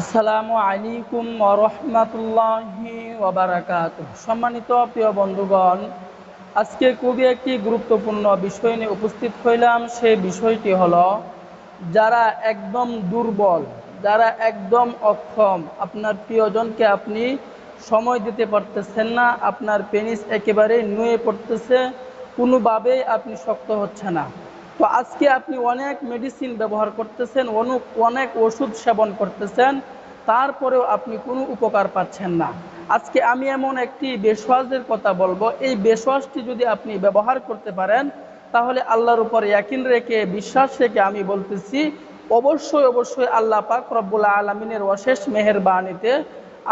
আসসালামু আলাইকুম রহমতুল্লাহি ওবারাকাত সম্মানিত প্রিয় বন্ধুগণ, আজকে খুবই একটি গুরুত্বপূর্ণ বিষয় নিয়ে উপস্থিত হইলাম। সেই বিষয়টি হলো, যারা একদম দুর্বল, যারা একদম অক্ষম, আপনার প্রিয়জনকে আপনি সময় দিতে পারতেছেন না, আপনার পেনিস একেবারে নুয়ে পড়তেছে, কোনোভাবেই আপনি শক্ত হচ্ছে না। তো আজকে আপনি অনেক মেডিসিন ব্যবহার করতেছেন অনেক অনেক ওষুধ সেবন করতেছেন, তারপরেও আপনি কোনো উপকার পাচ্ছেন না। আজকে আমি এমন একটি বেশওয়াজের কথা বলব। এই বেশওয়াজটি যদি আপনি ব্যবহার করতে পারেন, তাহলে আল্লাহর উপর ইয়াকিন রেখে, বিশ্বাস রেখে আমি বলতেছি, অবশ্যই অবশ্যই আল্লাহ পাক রব্বুল আলমিনের অশেষ মেহেরবানিতে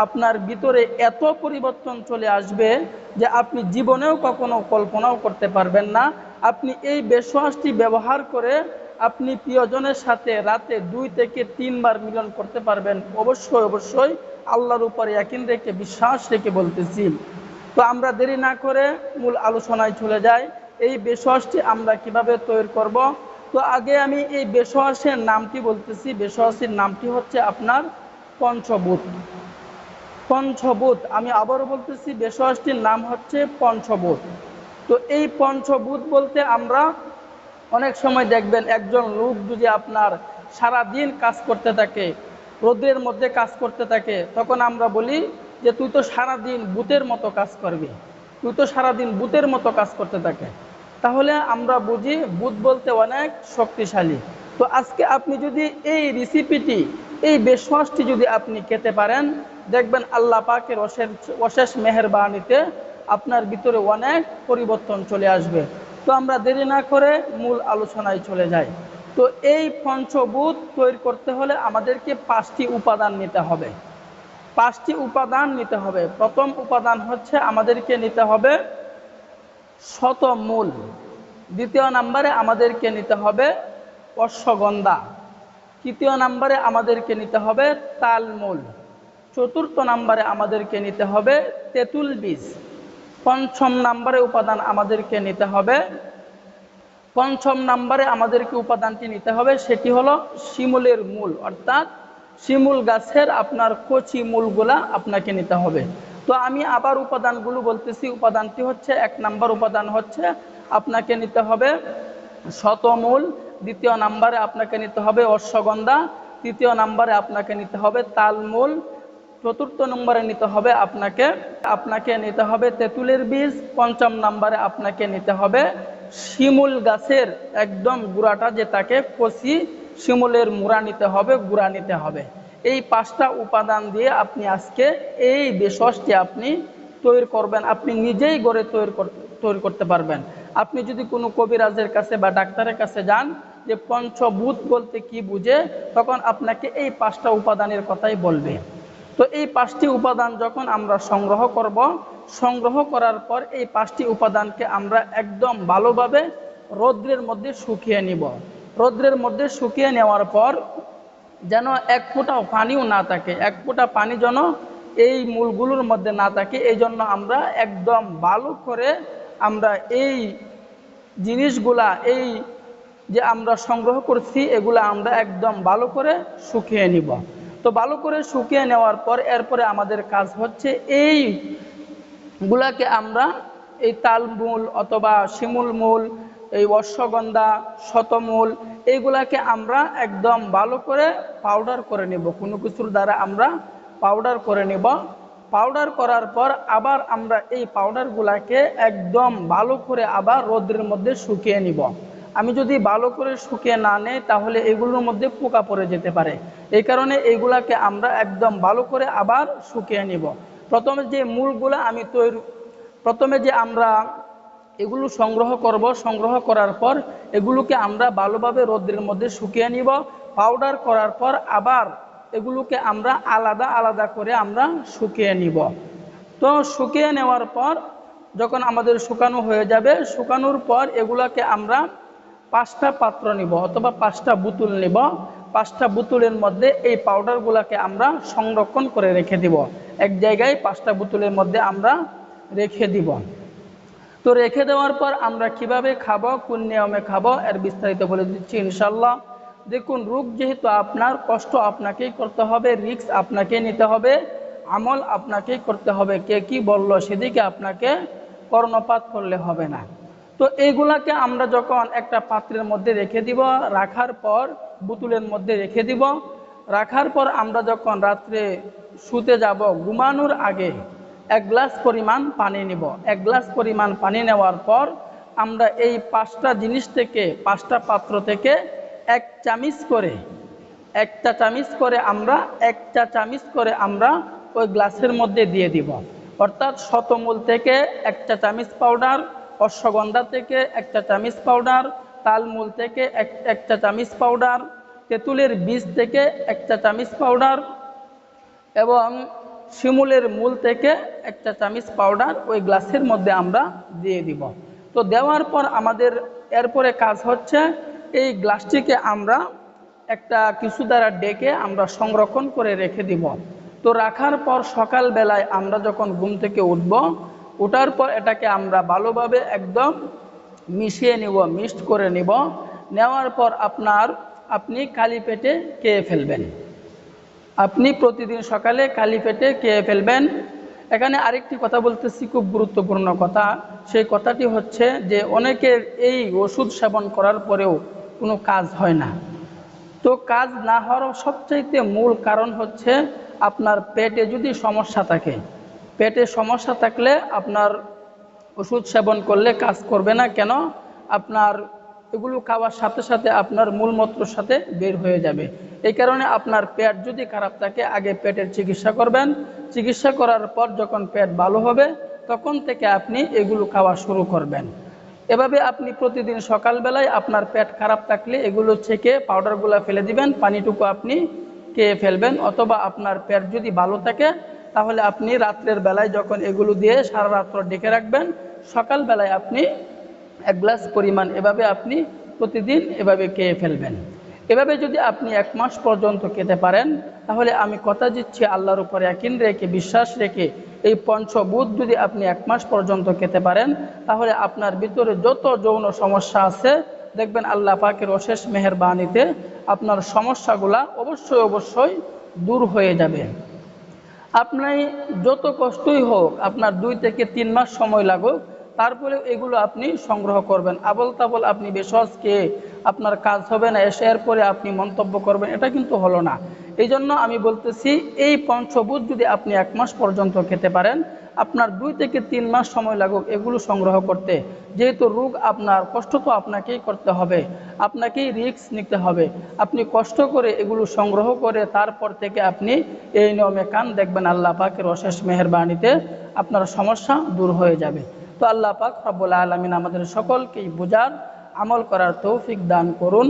আপনার ভিতরে এত পরিবর্তন চলে আসবে যে আপনি জীবনেও কখনো কল্পনাও করতে পারবেন না। আপনি এই বেশওয়াসটি ব্যবহার করে আপনি প্রিয়জনের সাথে রাতে দুই থেকে তিনবার মিলন করতে পারবেন। অবশ্যই অবশ্যই আল্লাহর উপরে একিন রেখে, বিশ্বাস রেখে বলতেছি। তো আমরা দেরি না করে মূল আলোচনায় চলে যাই। এই বেশওয়াসটি আমরা কীভাবে তৈরি করব? তো আগে আমি এই বেশওয়াসের নামটি বলতেছি। বেশওয়াসের নামটি হচ্ছে আপনার পঞ্চভূত। পঞ্চভূত, আমি আবারও বলতেছি বেশওয়াসটির নাম হচ্ছে পঞ্চভূত। তো এই পঞ্চভূত বলতে আমরা অনেক সময় দেখবেন একজন লোক যদি আপনার সারা দিন কাজ করতে থাকে, রোদের মধ্যে কাজ করতে থাকে, তখন আমরা বলি যে তুই তো সারা দিন বুতের মতো কাজ করবি, তুই তো সারা দিন বুতের মতো কাজ করতে থাকে। তাহলে আমরা বুঝি বুধ বলতে অনেক শক্তিশালী। তো আজকে আপনি যদি এই রেসিপিটি এই বেশওয়াসটি যদি আপনি খেতে পারেন, দেখবেন আল্লাহ পাকের অশেষ অশেষ মেহরবানিতে আপনার ভিতরে অনেক পরিবর্তন চলে আসবে। তো আমরা দেরি না করে মূল আলোচনায় চলে যাই। তো এই পঞ্চভূত তৈরি করতে হলে আমাদেরকে পাঁচটি উপাদান নিতে হবে। পাঁচটি উপাদান নিতে হবে। প্রথম উপাদান হচ্ছে আমাদেরকে নিতে হবে শত মূল দ্বিতীয় নাম্বারে আমাদেরকে নিতে হবে অশ্বগন্ধা। তৃতীয় নাম্বারে আমাদেরকে নিতে হবে তালমূল। চতুর্থ নাম্বারে আমাদেরকে নিতে হবে তেঁতুল বীজ। পঞ্চম নাম্বারে উপাদান আমাদেরকে নিতে হবে। পঞ্চম নাম্বারে আমাদেরকে উপাদানটি নিতে হবে, সেটি হলো শিমুলের মূল। অর্থাৎ শিমুল গাছের আপনার কচি মূলগুলা আপনাকে নিতে হবে। তো আমি আবার উপাদানগুলো বলতেছি। উপাদানটি হচ্ছে, এক নাম্বার উপাদান হচ্ছে আপনাকে নিতে হবে শতমূল। দ্বিতীয় নাম্বারে আপনাকে নিতে হবে অশ্বগন্ধা। তৃতীয় নাম্বারে আপনাকে নিতে হবে তালমূল। চতুর্থ নম্বরে নিতে হবে আপনাকে আপনাকে নিতে হবে তেঁতুলের বীজ, পঞ্চম নম্বরে আপনাকে নিতে হবে শিমুল গাছের একদম গুড়াটা যে তাকে কষি শিমুলের মুড়া নিতে হবে, গুড়া নিতে হবে। এই পাঁচটা উপাদান দিয়ে আপনি আজকে এই বেশসটি আপনি তৈরি করবেন, আপনি নিজেই গড়ে তৈরি তৈরি করতে পারবেন। আপনি যদি কোনো কবিরাজের কাছে বা ডাক্তারের কাছে যান যে পঞ্চভূত বলতে কি বুঝে, তখন আপনাকে এই পাঁচটা উপাদানের কথাই বলবে। তো এই পাঁচটি উপাদান যখন আমরা সংগ্রহ করব, সংগ্রহ করার পর এই পাঁচটি উপাদানকে আমরা একদম ভালোভাবে রৌদ্রের মধ্যে শুকিয়ে নিব। রৌদ্রের মধ্যে শুকিয়ে নেওয়ার পর যেন এক ফোঁটা পানিও না থাকে, এক ফোঁটা পানি যেন এই মূলগুলোর মধ্যে না থাকে, এই জন্য আমরা একদম ভালো করে আমরা এই জিনিসগুলা, এই যে আমরা সংগ্রহ করছি, এগুলা আমরা একদম ভালো করে শুকিয়ে নিব। তো ভালো করে শুকিয়ে নেওয়ার পর এরপরে আমাদের কাজ হচ্ছে এই গুলাকে আমরা এই তালমূল অথবা শিমুল মূল, এই অশ্বগন্ধা, শতমূল, এইগুলাকে আমরা একদম ভালো করে পাউডার করে নেব। কোনো কিছুর দ্বারা আমরা পাউডার করে নেব। পাউডার করার পর আবার আমরা এই পাউডারগুলাকে একদম ভালো করে আবার রোদ্রের মধ্যে শুকিয়ে নিব। আমি যদি ভালো করে শুকিয়ে না নেই, তাহলে এগুলোর মধ্যে পোকা পড়ে যেতে পারে। এই কারণে এইগুলাকে আমরা একদম ভালো করে আবার শুকিয়ে নিব। প্রথমে যে মূলগুলো আমি তৈরি, প্রথমে যে আমরা এগুলো সংগ্রহ করব, সংগ্রহ করার পর এগুলোকে আমরা ভালোভাবে রোদ্রের মধ্যে শুকিয়ে নিব। পাউডার করার পর আবার এগুলোকে আমরা আলাদা আলাদা করে আমরা শুকিয়ে নিব। তো শুকিয়ে নেওয়ার পর যখন আমাদের শুকানো হয়ে যাবে, শুকানোর পর এগুলোকে আমরা পাঁচটা পাত্র নিব অথবা পাঁচটা বুতুল নিব। পাঁচটা বুতুলের মধ্যে এই পাউডারগুলোকে আমরা সংরক্ষণ করে রেখে দিব। এক জায়গায় পাঁচটা বুতুলের মধ্যে আমরা রেখে দিব। তো রেখে দেওয়ার পর আমরা কীভাবে খাব, কোন নিয়মে খাব, এর বিস্তারিত বলে দিচ্ছি ইনশাল্লাহ দেখুন, রোগ যেহেতু আপনার, কষ্ট আপনাকেই করতে হবে, রিস্ক আপনাকে নিতে হবে, আমল আপনাকেই করতে হবে। কে কি বলল সেদিকে আপনাকে কর্ণপাত করলে হবে না। তো এইগুলাকে আমরা যখন একটা পাত্রের মধ্যে রেখে দিব, রাখার পর বোতলের মধ্যে রেখে দিব, রাখার পর আমরা যখন রাত্রে শুতে যাব, ঘুমানোর আগে এক গ্লাস পরিমাণ পানি নিব। এক গ্লাস পরিমাণ পানি নেওয়ার পর আমরা এই পাঁচটা জিনিস থেকে, পাঁচটা পাত্র থেকে এক চামিচ করে, একটা চামিচ করে আমরা, একটা চামিচ করে আমরা ওই গ্লাসের মধ্যে দিয়ে দিব। অর্থাৎ শতমূল থেকে একটা চামিচ পাউডার অশ্বগন্ধা থেকে একটা চামিচ পাউডার তালমূল থেকে এক একটা চামিচ পাউডার তেঁতুলের বীজ থেকে একটা চামিচ পাউডার এবং শিমুলের মূল থেকে একটা চামিচ পাউডার ওই গ্লাসের মধ্যে আমরা দিয়ে দিব। তো দেওয়ার পর আমাদের এরপরে কাজ হচ্ছে এই গ্লাসটিকে আমরা একটা কিছু দ্বারা ডেকে আমরা সংরক্ষণ করে রেখে দিব। তো রাখার পর সকালবেলায় আমরা যখন ঘুম থেকে উঠব ওঠার পর এটাকে আমরা ভালোভাবে একদম মিশিয়ে নিব, মিক্সড করে নিব। নেওয়ার পর আপনার, আপনি খালি পেটে খেয়ে ফেলবেন। আপনি প্রতিদিন সকালে খালি পেটে খেয়ে ফেলবেন। এখানে আরেকটি কথা বলতেছি, খুব গুরুত্বপূর্ণ কথা। সেই কথাটি হচ্ছে যে, অনেকের এই ওষুধ সেবন করার পরেও কোনো কাজ হয় না। তো কাজ না হওয়ার সবচাইতে মূল কারণ হচ্ছে আপনার পেটে যদি সমস্যা থাকে পেটে সমস্যা থাকলে আপনার ওষুধ সেবন করলে কাজ করবে না, কেন? আপনার এগুলো খাওয়ার সাথে সাথে আপনার মূলমূত্রর সাথে বের হয়ে যাবে। এই কারণে আপনার পেট যদি খারাপ থাকে, আগে পেটের চিকিৎসা করবেন। চিকিৎসা করার পর যখন পেট ভালো হবে, তখন থেকে আপনি এগুলো খাওয়া শুরু করবেন। এভাবে আপনি প্রতিদিন সকালবেলায় আপনার পেট খারাপ থাকলে এগুলো ছেঁকে পাউডারগুলো ফেলে দিবেন, পানিটুকু আপনি খেয়ে ফেলবেন, অথবা আপনার পেট যদি ভালো থাকে তাহলে আপনি রাত্রের বেলায় যখন এগুলো দিয়ে সারা রাত্র ডেকে রাখবেন সকালবেলায় আপনি এক গ্লাস পরিমাণ এভাবে আপনি প্রতিদিন এভাবে খেয়ে ফেলবেন। এভাবে যদি আপনি এক মাস পর্যন্ত খেতে পারেন, তাহলে আমি কথা দিচ্ছি আল্লাহর উপরে একিন রেখে, বিশ্বাস রেখে, এই পঞ্চবুধ যদি আপনি এক মাস পর্যন্ত খেতে পারেন, তাহলে আপনার ভিতরে যত যৌন সমস্যা আছে, দেখবেন আল্লাহ পাকের অশেষ মেহরবানিতে আপনার সমস্যাগুলা অবশ্যই অবশ্যই দূর হয়ে যাবে। আপনি যত কষ্টই হোক আপনার দুই থেকে তিন মাস সময় লাগুক তারপরে এগুলো আপনি সংগ্রহ করবেন। আবল তাবল আপনি বেসজকে আপনার কাজ হবে না, এসে এরপরে আপনি মন্তব্য করবেন, এটা কিন্তু হলো না। এই জন্য আমি বলতেছি, এই পঞ্চভূত যদি আপনি এক মাস পর্যন্ত খেতে পারেন, আপনার দুই থেকে তিন মাস সময় লাগুক এগুলো সংগ্রহ করতে। যেহেতু রোগ আপনার, কষ্ট তো আপনাকেই করতে হবে, আপনাকেই রিস্ক নিতে হবে। আপনি কষ্ট করে এগুলো সংগ্রহ করে তারপর থেকে আপনি এই নিয়মে কান দেখবেন, আল্লাহ পাকের অশেষ মেহরবানিতে আপনার সমস্যা দূর হয়ে যাবে। তো আল্লাহ পাক রব্বুল আলমিন আমাদের সকলকেই বোঝার আমল করার তৌফিক দান করুন।